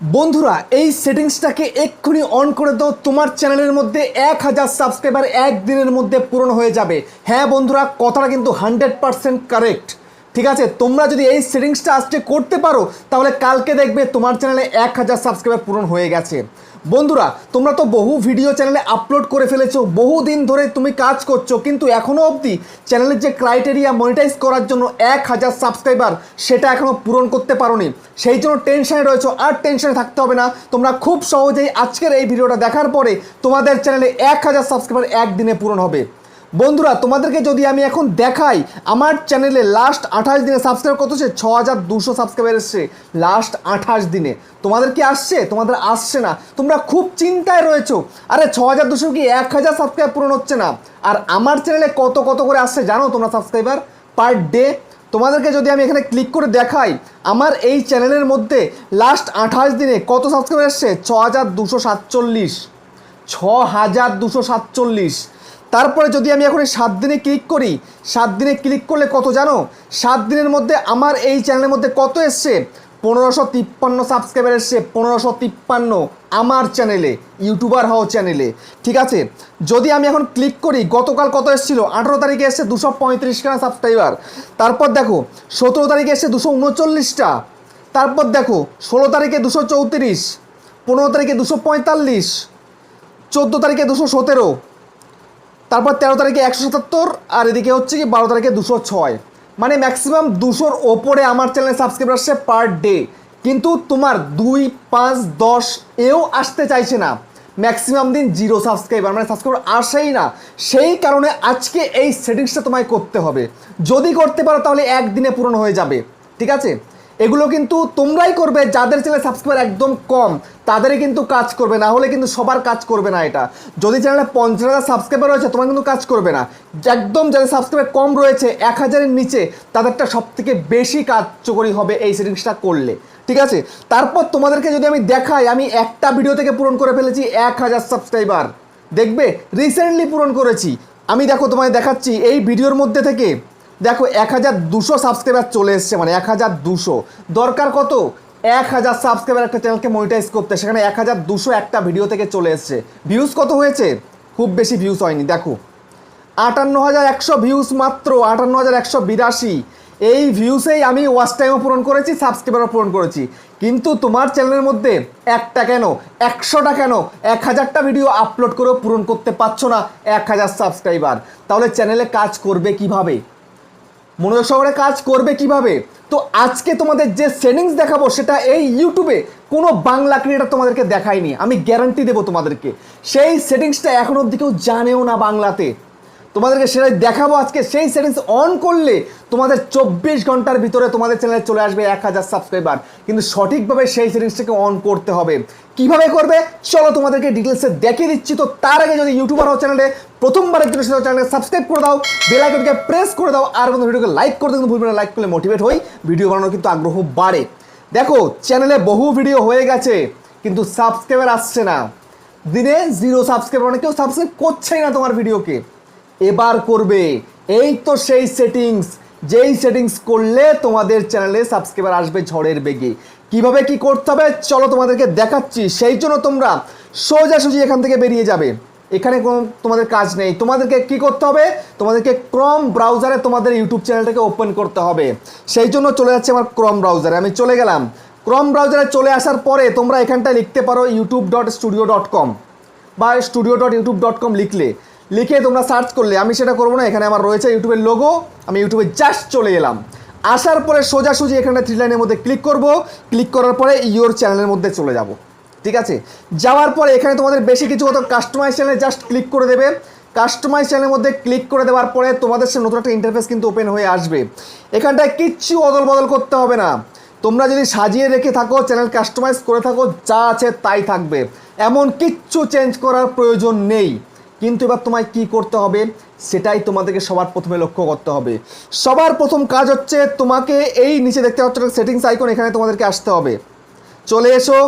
বন্ধুরা, এই সেটিংসটাকে এক্ষুনি অন করে দাও। তোমার চ্যানেলের মধ্যে এক হাজার সাবস্ক্রাইবার একদিনের মধ্যে পূরণ হয়ে যাবে। হ্যাঁ বন্ধুরা, কথাটা কিন্তু হান্ড্রেড পারসেন্ট কারেক্ট ঠিক আছে? তোমরা যদি এই সেটিংসটা আজকে করতে পারো, তাহলে কালকে দেখবে তোমার চ্যানেলে এক হাজার সাবস্ক্রাইবার পূরণ হয়ে গেছে। বন্ধুরা, তোমরা তো বহু ভিডিও চ্যানেলে আপলোড করে ফেলেছো, বহু দিন ধরে তুমি কাজ করছ, কিন্তু এখনও অবধি চ্যানেলের যে ক্রাইটেরিয়া মনিটাইজ করার জন্য এক হাজার সাবস্ক্রাইবার সেটা এখনও পূরণ করতে পারোনি। সেই জন্য টেনশনে রয়েছো, আর টেনশনে থাকতে হবে না। তোমরা খুব সহজেই আজকের এই ভিডিওটা দেখার পরে তোমাদের চ্যানেলে এক হাজার সাবস্ক্রাইবার একদিনে পূরণ হবে। বন্ধুরা, তোমাদেরকে যদি আমি এখন দেখাই, আমার চ্যানেলে লাস্ট আঠাশ দিনে সাবস্ক্রাইব কত হচ্ছে? ছ হাজার দুশো সাবস্ক্রাইবার এসছে লাস্ট আঠাশ দিনে। তোমাদের কি আসছে? তোমাদের আসছে না। তোমরা খুব চিন্তায় রয়েছো। আরে ছ হাজার দুশো কি এক হাজার সাবস্ক্রাইব পূরণ হচ্ছে না? আর আমার চ্যানেলে কত কত করে আসছে জানো তোমরা সাবস্ক্রাইবার পার ডে তোমাদেরকে যদি আমি এখানে ক্লিক করে দেখাই, আমার এই চ্যানেলের মধ্যে লাস্ট আঠাশ দিনে কত সাবস্ক্রাইবার এসছে? ছ হাজার দুশো সাতচল্লিশ। ছ হাজার দুশো সাতচল্লিশ। তারপরে যদি আমি এখন সাত দিনে ক্লিক করি, সাত দিনে ক্লিক করলে কত জানো? সাত দিনের মধ্যে আমার এই চ্যানেলের মধ্যে কত এসছে? পনেরোশো তিপ্পান্ন সাবস্ক্রাইবার এসছে, পনেরোশো তিপ্পান্ন আমার চ্যানেলে ইউটিউবার হও চ্যানেলে ঠিক আছে? যদি আমি এখন ক্লিক করি, গতকাল কত এসেছিল? আঠেরো তারিখে এসছে দুশো পঁয়ত্রিশখানা সাবস্ক্রাইবার তারপর দেখো, সতেরো তারিখে এসছে দুশো উনচল্লিশটা। তারপর দেখো, ষোলো তারিখে দুশো চৌত্রিশ, পনেরো তারিখে দুশো পঁয়তাল্লিশ, চোদ্দ তারিখে দুশো সতেরো তারপর তেরো তারিখে একশো সাতাত্তর, আর এদিকে হচ্ছে কি বারো তারিখে দুশো ছয়। মানে ম্যাক্সিমাম দুশোর ওপরে আমার চ্যানেলে সাবস্ক্রাইবার আসছে পার ডে কিন্তু তোমার দুই, পাঁচ, দশ এও আসতে চাইছে না। ম্যাক্সিমাম দিন জিরো সাবস্ক্রাইবার মানে সাবস্ক্রাইবার আসেই না। সেই কারণে আজকে এই সেটিংসটা তোমায় করতে হবে। যদি করতে পারো তাহলে একদিনে পূরণ হয়ে যাবে। ঠিক আছে? এগুলো কিন্তু তোমরাই করবে, যাদের চ্যানেলে সাবস্ক্রাইবার একদম কম, তাদেরই কিন্তু কাজ করবে, না হলে কিন্তু সবার কাজ করবে না এটা। যদি চ্যানেলে পঞ্চাশ হাজার সাবস্ক্রাইবার রয়েছে, তোমার কিন্তু কাজ করবে না। একদম যাদের সাবস্ক্রাইবার কম রয়েছে, এক হাজারের নিচে, তাদেরটা সব থেকে বেশি কার্যকরী হবে এই সেটিংসটা করলে। ঠিক আছে? তারপর তোমাদেরকে যদি আমি দেখাই, আমি একটা ভিডিও থেকে পূরণ করে ফেলেছি, এক হাজার সাবস্ক্রাইবার দেখবে রিসেন্টলি পূরণ করেছি। আমি দেখো তোমায় দেখাচ্ছি, এই ভিডিওর মধ্যে থেকে দেখো, এক হাজার দুশো সাবস্ক্রাইবার চলে এসছে মানে এক হাজার দুশো। দরকার কত? এক হাজার সাবস্ক্রাইবার একটা চ্যানেলকে মনিটাইজ করতে, সেখানে এক হাজার দুশো একটা ভিডিও থেকে চলে এসছে। ভিউজ কত হয়েছে? খুব বেশি ভিউজ হয়নি, দেখো। আটান্ন হাজার একশো ভিউজ মাত্র, আটান্ন হাজার একশো বিরাশি। এই ভিউসেই আমি ওয়াচ টাইমও পূরণ করেছি সাবস্ক্রাইবারও পূরণ করেছি। কিন্তু তোমার চ্যানেলের মধ্যে একটা কেন? একশোটা কেন? এক হাজারটা ভিডিও আপলোড করেও পূরণ করতে পারছ না, এক হাজার সাবস্ক্রাইবার তাহলে চ্যানেলে কাজ করবে কীভাবে? মনোযোগ সহকারে কাজ করবে কীভাবে? তো আজকে তোমাদের যে সেটিংস দেখাবো, সেটা এই ইউটিউবে কোনো বাংলা ক্রিয়েটার তোমাদেরকে দেখায়নি। আমি গ্যারান্টি দেবো তোমাদেরকে। সেই সেটিংসটা এখন অব্দি কেউ জানেও না বাংলাতে। তোমাদেরকে সেটাই দেখাবো আজকে। সেই সেটিংস অন করলে তোমাদের চব্বিশ ঘণ্টার ভিতরে তোমাদের চ্যানেলে চলে আসবে এক হাজার সাবস্ক্রাইবার কিন্তু সঠিকভাবে সেই সেটিংসটাকে অন করতে হবে। কীভাবে করবে? চলো তোমাদেরকে ডিটেলসে দেখিয়ে দিচ্ছি। তো তার আগে যদি ইউটিউবার হও চ্যানেলে প্রথমবারের জন্য সেটা চ্যানেলকে সাবস্ক্রাইব করে দাও বেল আইকনকে প্রেস করে দাও, আর কোনো ভিডিওকে লাইক করতে কিন্তু ভুলবে না লাইক করলে মোটিভেট হই। ভিডিও বানানোর কিন্তু আগ্রহ বাড়ে। দেখো চ্যানেলে বহু ভিডিও হয়ে গেছে, কিন্তু সাবস্ক্রাইবার আসছে না। দিনে জিরো সাবস্ক্রাইবার মানে কেউ সাবস্ক্রাইব করছেই না তোমার ভিডিওকে এবার করবে। এই তো সেই সেটিংস যেই সেটিংস করলে তোমাদের চ্যানেলে সাবস্ক্রাইবার আসবে ঝড়ের বেগে। কীভাবে কি করতে হবে? চলো তোমাদেরকে দেখাচ্ছি। সেই জন্য তোমরা সোজাসুজি এখান থেকে বেরিয়ে যাবে। এখানে কোনো তোমাদের কাজ নেই। তোমাদেরকে কি করতে হবে? তোমাদেরকে ক্রম ব্রাউজারে তোমাদের ইউটিউব চ্যানেলটাকে ওপেন করতে হবে। সেই জন্য চলে যাচ্ছে আমার ক্রম ব্রাউজারে আমি চলে গেলাম। ক্রম ব্রাউজারে চলে আসার পরে তোমরা এখানটায় লিখতে পারো YouTube dot studio dot com বা studio dot YouTube dot com লিখলে। লিখে তোমরা সার্চ করলে, আমি সেটা করব না, এখানে আমার রয়েছে ইউটিউবের লোগো, আমি ইউটিউবে জাস্ট চলে এলাম। আসার পরে সোজাসুজি এখানে থ্রি লাইনের মধ্যে ক্লিক করব ক্লিক করার পরে ইয়োর চ্যানেলের মধ্যে চলে যাব। ঠিক আছে? যাওয়ার পরে এখানে তোমাদের বেশি কিছু হতো কাস্টমাইজ চ্যানেলে জাস্ট ক্লিক করে দেবে। কাস্টমাইজ চ্যানেলের মধ্যে ক্লিক করে দেওয়ার পরে তোমাদের সে নতুন একটা ইন্টারফেস কিন্তু ওপেন হয়ে আসবে। এখানটায় কিচ্ছু অদল বদল করতে হবে না। তোমরা যদি সাজিয়ে রেখে থাকো চ্যানেল কাস্টমাইজ করে থাকো, যা আছে তাই থাকবে। এমন কিচ্ছু চেঞ্জ করার প্রয়োজন নেই। কিন্তু এবার তোমায় কি করতে হবে, সেটাই তোমাদেরকে সবার প্রথমে লক্ষ্য করতে হবে। সবার প্রথম কাজ হচ্ছে তোমাকে এই নিচে দেখতে পাচ্ছ সেটিংস আইকন এখানে তোমাদেরকে আসতে হবে। চলে এসো,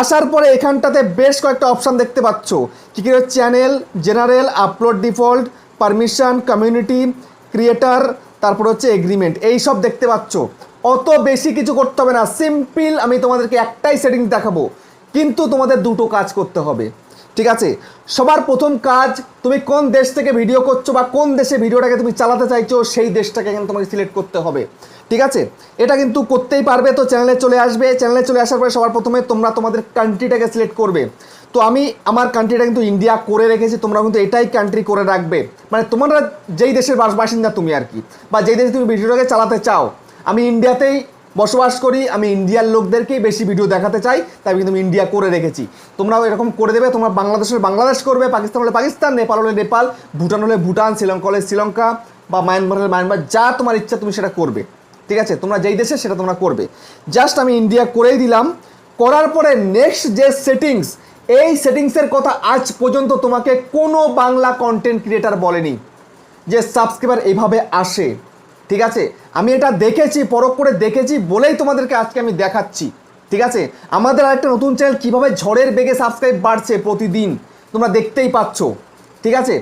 আসার পরে এখানটাতে বেশ কয়েকটা অপশান দেখতে পাচ্ছ। কী কী channel general upload default permission community creator তারপর হচ্ছে এগ্রিমেন্ট এই সব দেখতে পাচ্ছ। অত বেশি কিছু করতে হবে না সিম্পল আমি তোমাদেরকে একটাই সেটিংস দেখাবো। কিন্তু তোমাদের দুটো কাজ করতে হবে। ঠিক আছে? সবার প্রথম কাজ, তুমি কোন দেশ থেকে ভিডিও করছ বা কোন দেশে ভিডিওটাকে তুমি চালাতে চাইছো, সেই দেশটাকে কিন্তু তোমাকে সিলেক্ট করতে হবে। ঠিক আছে? এটা কিন্তু করতেই পারবে, তো চ্যানেলে চলে আসবে। চ্যানেলে চলে আসার পরে সবার প্রথমে তোমরা তোমাদের কান্ট্রিটাকে সিলেক্ট করবে। তো আমি, আমার কান্ট্রিটা কিন্তু ইন্ডিয়া করে রেখেছি, তোমরা কিন্তু এটাই কান্ট্রি করে রাখবে। মানে তোমরা যেই দেশের বাস- বাসিন্দা তুমি আর কি, বা যেই দেশে তুমি ভিডিওটাকে চালাতে চাও। আমি ইন্ডিয়াতেই বসবাস করি, আমি ইন্ডিয়ার লোকদেরকেই বেশি ভিডিও দেখাতে চাই, তাই কিন্তু আমি ইন্ডিয়া করে রেখেছি। তোমরাও এরকম করে দেবে, তোমরা বাংলাদেশের বাংলাদেশ করবে, পাকিস্তান হলে পাকিস্তান, নেপাল হলে নেপাল, ভুটান হলে ভুটান, শ্রীলঙ্কা হলে শ্রীলঙ্কা, বা মায়ানমার হলে মায়ানমার, যা তোমার ইচ্ছা তুমি সেটা করবে। ঠিক আছে? তোমরা যেই দেশে সেটা তোমরা করবে। জাস্ট আমি ইন্ডিয়া করেই দিলাম। করার পরে নেক্সট যে সেটিংস এই সেটিংসের কথা আজ পর্যন্ত তোমাকে কোনো বাংলা কন্টেন্ট ক্রিয়েটার বলেনি। যে সাবস্ক্রাইবার এইভাবে আসে। ঠিক আছে? আমি এটা দেখেছি, পরখ করে দেখেছি, বলেই তোমাদেরকে আজকে আমি দেখাচ্ছি। ঠিক আছে? আমাদের আরেকটা নতুন চ্যানেল, কীভাবে ঝড়ের বেগে সাবস্ক্রাইব বাড়ছে প্রতিদিন, তোমরা দেখতেই পাচ্ছ। ঠিক আছে?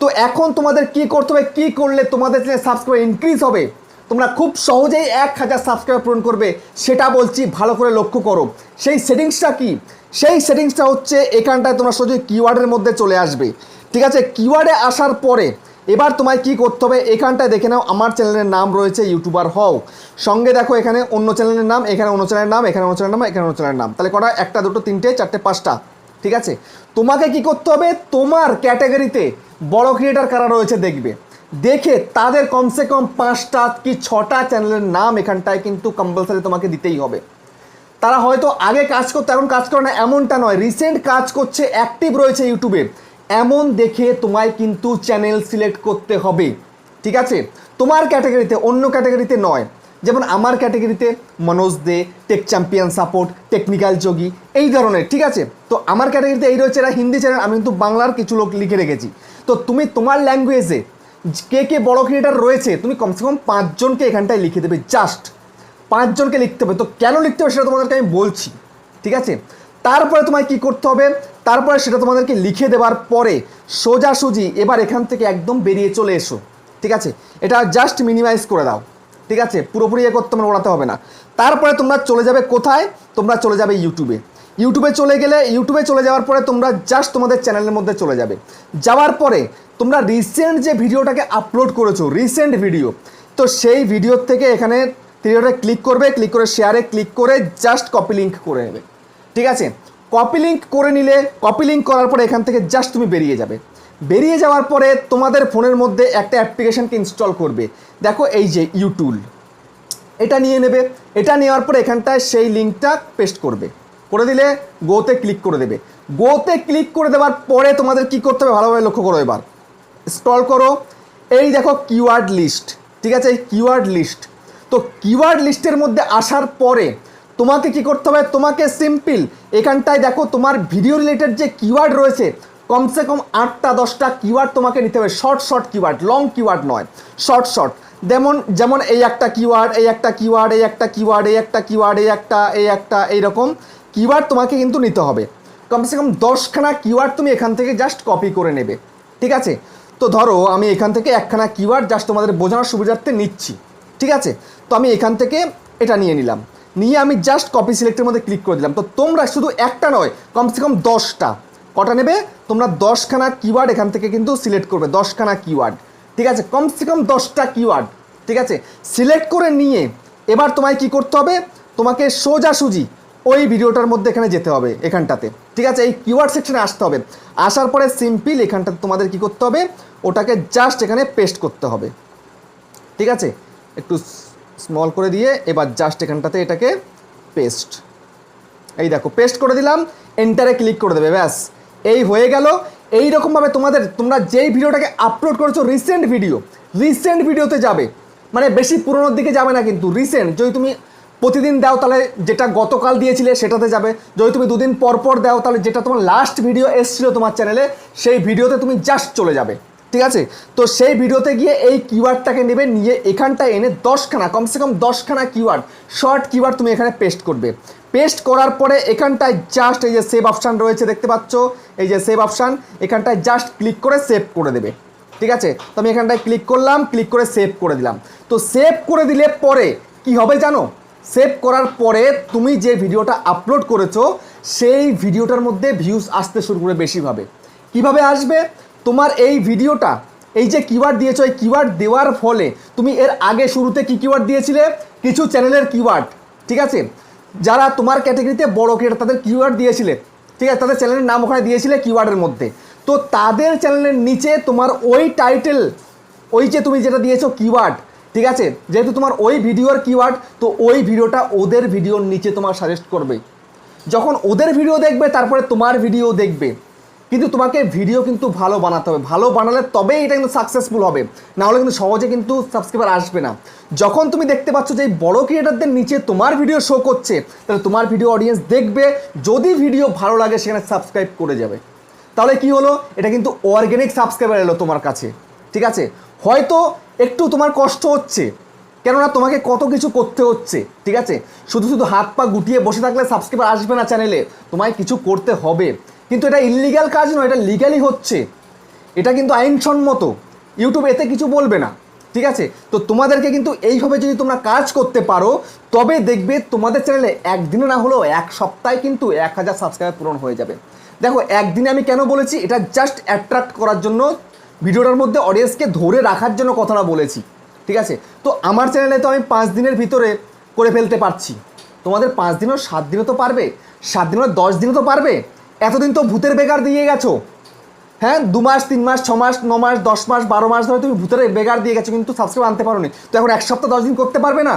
তো এখন তোমাদের কি করতে হবে, কি করলে তোমাদের চ্যানেল সাবস্ক্রাইব ইনক্রিজ হবে? তোমরা খুব সহজেই এক হাজার সাবস্ক্রাইবার পূরণ করবে, সেটা বলছি ভালো করে লক্ষ্য করো। সেই সেটিংসটা কি? সেই সেটিংসটা হচ্ছে এখানটায় তোমরা সহজেই কিওয়ার্ডের মধ্যে চলে আসবে। ঠিক আছে? কিওয়ার্ডে আসার পরে এবার তোমায় কি করতে হবে এখানটায় দেখে নাও, আমার চ্যানেলের নাম রয়েছে ইউটিউবার হও। সঙ্গে দেখো এখানে অন্য চ্যানেলের নাম, এখানে অন্য চ্যানেলের নাম, এখানে অন্য চ্যানেলের নাম, এখানে অন্য চ্যানেলের নাম। তাহলে কটা? একটা, দুটো, তিনটে, চারটে, পাঁচটা। ঠিক আছে? তোমাকে কি করতে হবে? তোমার ক্যাটাগরিতে বড় ক্রিয়েটার কারা রয়েছে দেখবে। দেখে তাদের কমসে কম পাঁচটা কি ছটা চ্যানেলের নাম এখানটায় কিন্তু কম্পালসারি তোমাকে দিতেই হবে। তারা হয়তো আগে কাজ করতো, এখন কাজ করে না, এমনটা নয়। রিসেন্ট কাজ করছে অ্যাক্টিভ রয়েছে ইউটিউবে এমন দেখে তোমায় কিন্তু চ্যানেল সিলেক্ট করতে হবে, ঠিক আছে? তোমার ক্যাটাগরিতে অন্য ক্যাটাগরিতে নয়। যেমন আমার ক্যাটাগরিতে Manoj De tech champion support technical Yogi, এই ধরনের, ঠিক আছে? তো আমার ক্যাটাগরিতে এই রয়েছে এরা হিন্দি চ্যানেল আমি কিন্তু বাংলার কিছু লোক লিখে রেখেছি। তো তুমি তোমার ল্যাঙ্গুয়েজে কে কে বড় ক্রিয়েটার রয়েছে, তুমি কমসে কম পাঁচজনকে এখানটায় লিখে দেবে জাস্ট পাঁচজনকে লিখতে হবে। তো কেন লিখতে হবে সেটা তোমাদেরকে আমি বলছি, ঠিক আছে? তারপরে তোমায় কি করতে হবে? তারপরে সেটা তোমাদেরকে লিখে দেওয়ার পরে সোজাসুজি এবার এখান থেকে একদম বেরিয়ে চলে এসো। ঠিক আছে? এটা জাস্ট মিনিমাইজ করে দাও। ঠিক আছে? পুরোপুরি এ করতে তোমরা ওড়াতে হবে না। তারপরে তোমরা চলে যাবে কোথায়? তোমরা চলে যাবে ইউটিউবে ইউটিউবে চলে গেলে ইউটিউবে চলে যাওয়ার পরে তোমরা জাস্ট তোমাদের চ্যানেলের মধ্যে চলে যাবে। যাওয়ার পরে তোমরা রিসেন্ট যে ভিডিওটাকে আপলোড করেছ রিসেন্ট ভিডিও তো সেই ভিডিওর থেকে এখানে ভিডিওটা ক্লিক করবে ক্লিক করে শেয়ারে ক্লিক করে জাস্ট কপি লিঙ্ক করে নেবে। ঠিক আছে? কপি লিঙ্ক করে নিলে কপি লিঙ্ক করার পরে এখান থেকে জাস্ট তুমি বেরিয়ে যাবে। বেরিয়ে যাওয়ার পরে তোমাদের ফোনের মধ্যে একটা অ্যাপ্লিকেশনকে ইনস্টল করবে। দেখো এই যে ইউটুল এটা নিয়ে নেবে। এটা নেওয়ার পরে এখানটায় সেই লিঙ্কটা পেস্ট করবে। করে দিলে গোতে ক্লিক করে দেবে। গোতে ক্লিক করে দেওয়ার পরে তোমাদের কি করতে হবে? ভালোভাবে লক্ষ্য করো এবার। স্ক্রল করো। এই দেখো কিওয়ার্ড লিস্ট ঠিক আছে? এই কিওয়ার্ড লিস্ট তো কিওয়ার্ড লিস্টের মধ্যে আসার পরে তোমাকে কি করতে হবে? তোমাকে সিম্পল এখানটায় দেখো তোমার ভিডিও রিলেটেড যে কিওয়ার্ড রয়েছে, কমসে কম আটটা, দশটা কিওয়ার্ড তোমাকে নিতে হবে। Short short keyword long keyword নয়। শর্ট শর্ট যেমন যেমন এই একটা কিওয়ার্ড এই একটা কিওয়ার্ড এই একটা কিওয়ার্ড এই একটা কিওয়ার্ড এই একটা এই একটা, এইরকম কিওয়ার্ড তোমাকে কিন্তু নিতে হবে। কমসে কম দশখানা কিওয়ার্ড তুমি এখান থেকে জাস্ট কপি করে নেবে। ঠিক আছে? তো ধরো আমি এখান থেকে একখানা কিওয়ার্ড জাস্ট তোমাদের বোঝানোর সুবিধার্থে নিচ্ছি। ঠিক আছে? তো আমি এখান থেকে এটা নিয়ে নিলাম। নিয়ে আমি জাস্ট কপি সিলেক্টের মধ্যে ক্লিক করে দিলাম। তো তোমরা শুধু একটা নয়, কমসে কম দশটা। কটা নেবে? তোমরা দশখানা কিওয়ার্ড এখান থেকে কিন্তু সিলেক্ট করবে, দশখানা কিওয়ার্ড ঠিক আছে? কমসে কম দশটা কিওয়ার্ড ঠিক আছে? সিলেক্ট করে নিয়ে এবার তোমায় কি করতে হবে? তোমাকে সোজাসুজি ওই ভিডিওটার মধ্যে এখানে যেতে হবে, এখানটাতে। ঠিক আছে? এই কিওয়ার্ড সেকশনে আসতে হবে। আসার পরে সিম্পল এখানটাতে তোমাদের কি করতে হবে? ওটাকে জাস্ট এখানে পেস্ট করতে হবে। ঠিক আছে? একটু স্মল করে দিয়ে এবার জাস্ট এখানটাতে এটাকে পেস্ট এই দেখো পেস্ট করে দিলাম এন্টারে ক্লিক করে দেবে, ব্যাস। এই হয়ে গেল। এই রকমভাবে তোমাদের, তোমরা যেই ভিডিওটাকে আপলোড করেছ রিসেন্ট ভিডিও রিসেন্ট ভিডিওতে যাবে। মানে বেশি পুরোনোর দিকে যাবে না কিন্তু রিসেন্ট যদি তুমি প্রতিদিন দাও, তাহলে যেটা গতকাল দিয়েছিলে, সেটাতে যাবে। যদি তুমি দুদিন পর পর দাও, তাহলে যেটা তোমার লাস্ট ভিডিও এসেছিল তোমার চ্যানেলে সেই ভিডিওতে তুমি জাস্ট চলে যাবে। ঠিক আছে? তো সেই ভিডিওতে গিয়ে এই কিওয়ার্ডটাকে নেবে, নিয়ে এখানটায় এনে দশখানা, কমসে কম দশখানা কিওয়ার্ড শর্ট কিওয়ার্ড তুমি এখানে পেস্ট করবে। পেস্ট করার পরে এখানটায় জাস্ট এই যে সেভ অপশান রয়েছে দেখতে পাচ্ছ? এই যে সেভ অপশান এখানটায় জাস্ট ক্লিক করে সেভ করে দেবে। ঠিক আছে? তো আমি এখানটায় ক্লিক করলাম ক্লিক করে সেভ করে দিলাম। তো সেভ করে দিলে পরে কি হবে জানো? সেভ করার পরে তুমি যে ভিডিওটা আপলোড করেছ, সেই ভিডিওটার মধ্যে ভিউজ আসতে শুরু করে বেশিভাবে। কীভাবে আসবে? তোমার এই ভিডিওটা, এই যে কিওয়ার্ড দিয়েছ, এই কিওয়ার্ড দেওয়ার ফলে তুমি এর আগে শুরুতে কি কিওয়ার্ড দিয়েছিলে? কিছু চ্যানেলের কিওয়ার্ড ঠিক আছে? যারা তোমার ক্যাটাগরিতে বড় ক্রিয়েটার তাদের কিওয়ার্ড দিয়েছিলে, ঠিক আছে? তাদের চ্যানেলের নাম ওখানে দিয়েছিলে কিওয়ার্ডের মধ্যে। তো তাদের চ্যানেলের নিচে তোমার ওই টাইটেল ওই যে তুমি যেটা দিয়েছ কিওয়ার্ড ঠিক আছে? যেহেতু তোমার ওই ভিডিওর কিওয়ার্ড তো ওই ভিডিওটা ওদের ভিডিওর নিচে তোমার সাজেস্ট করবে। যখন ওদের ভিডিও দেখবে, তারপরে তোমার ভিডিও দেখবে। কিন্তু তোমাকে ভিডিও কিন্তু ভালো বানাতে হবে। ভালো বানালে তবেই এটা কিন্তু সাকসেসফুল হবে। না হলে কিন্তু সহজে কিন্তু সাবস্ক্রাইবার আসবে না। যখন তুমি দেখতে পাচ্ছ যে এই বড় ক্রিয়েটারদের নিচে তোমার ভিডিও শো করছে, তাহলে তোমার ভিডিও অডিয়েন্স দেখবে। যদি ভিডিও ভালো লাগে, সেখানে সাবস্ক্রাইব করে যাবে। তাহলে কি হলো? এটা কিন্তু অর্গ্যানিক সাবস্ক্রাইবার এলো তোমার কাছে। ঠিক আছে? হয়তো একটু তোমার কষ্ট হচ্ছে। কেননা তোমাকে কত কিছু করতে হচ্ছে। ঠিক আছে? শুধু শুধু হাত পা গুটিয়ে বসে থাকলে সাবস্ক্রাইবার আসবে না চ্যানেলে তোমায় কিছু করতে হবে। কিন্তু এটা ইলিগাল কাজ নয়, এটা লিগালি হচ্ছে। এটা কিন্তু আইনসম্মত। ইউটিউব এতে কিছু বলবে না, ঠিক আছে? তো তোমাদেরকে কিন্তু এইভাবে যদি তোমরা কাজ করতে পারো, তবে দেখবে তোমাদের চ্যানেলে একদিনে না হলেও এক সপ্তাহে কিন্তু এক হাজার সাবস্ক্রাইবার পূরণ হয়ে যাবে। দেখো, একদিনে আমি কেন বলেছি? এটা জাস্ট অ্যাট্রাক্ট করার জন্য, ভিডিওটার মধ্যে অডিয়েন্সকে ধরে রাখার জন্য কথাটা বলেছি, ঠিক আছে? তো আমার চ্যানেলে তো আমি পাঁচ দিনের ভিতরে করে ফেলতে পারছি। তোমাদের পাঁচ দিনও সাত দিনও তো পারবে, সাত দিনও দশ দিনও তো পারবে এতদিন তো ভূতের বেকার দিয়ে গেছো। হ্যাঁ দু মাস, তিন মাস, ছ মাস, ন মাস, দশ মাস, বারো মাস ধরে তুমি ভূতের বেকার দিয়ে গেছো, কিন্তু সাবস্ক্রাইব আনতে পারো তো এখন এক সপ্তাহ, দশ দিন করতে পারবে না?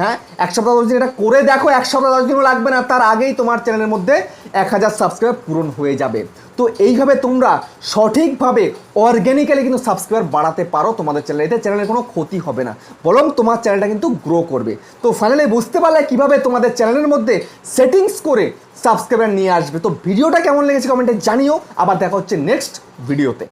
হ্যাঁ? এক সপ্তাহ দশ দিন এটা করে দেখো, এক সপ্তাহ দশ দিনও লাগবে না, তার আগেই তোমার চ্যানেলের মধ্যে এক হাজার সাবস্ক্রাইব পূরণ হয়ে যাবে। তো এইভাবে তোমরা সঠিকভাবে অর্গ্যানিক্যালি কিন্তু সাবস্ক্রাইবার বাড়াতে পারো তোমাদের চ্যানেলে এতে চ্যানেলের কোনো ক্ষতি হবে না। বরং তোমার চ্যানেলটা কিন্তু গ্রো করবে। তো ফাইনালি বুঝতে পারলে কীভাবে তোমাদের চ্যানেলের মধ্যে সেটিংস করে সাবস্ক্রাইবার নিয়ে আসবে। তো ভিডিওটা কেমন লেগেছে কমেন্টে জানিও। আবার দেখা হচ্ছে নেক্সট ভিডিওতে